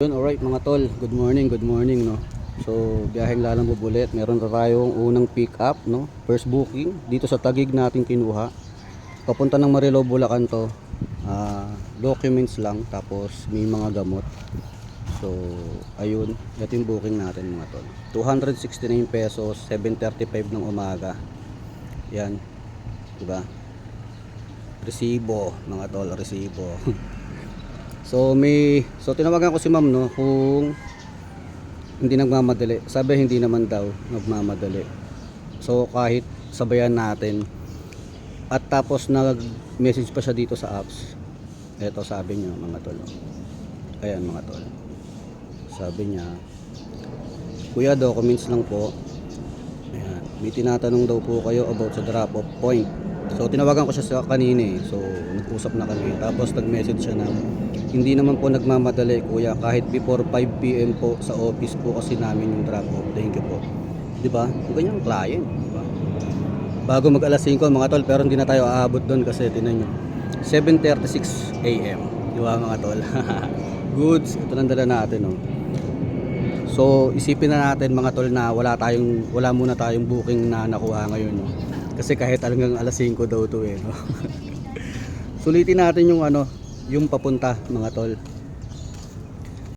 Yun, alright mga tol, good morning, good morning no. So, biyaheng lalang bubulit, meron na tayong unang pick up no, first booking dito sa Tagig natin kinuha. Papunta ng Marilao, Bulacan to. Ah, documents lang tapos may mga gamot. So, ayun, ito yung booking natin mga tol. 269 pesos, 7.35 ng umaga. Yan. 'Di ba? Resibo, mga tol, resibo. So may so tinawagan ko si Ma'am no kung hindi nagmamadali. Sabi hindi naman daw nagmamadali. So kahit sabayan natin at tapos nag-message pa siya dito sa apps. Ito sabi niya mga tol. Ayan mga tol. Sabi niya Kuya documents lang po. Ayan. May tinatanong daw po kayo about sa drop off point. So tinawagan ko siya sa kanina eh. So nag-usap na kami. Tapos nag-message siya na hindi naman po nagmamadali kuya kahit before 5 PM po sa office po kasi namin yung drop off. Thank you po. 'Di ba? Yung ganyang client, 'di ba? Bago mag alas 5 mga tol pero hindi na tayo aabot doon kasi tinan nyo. 7:36 AM. Di ba mga tol? Goods, ito nang dala natin oh. So, isipin na natin mga tol na wala tayong wala muna tayong booking na nakuha ngayon no. Kasi kahit hanggang alas 5 daw to eh no. Sulitin natin yung ano, yung papunta mga tol.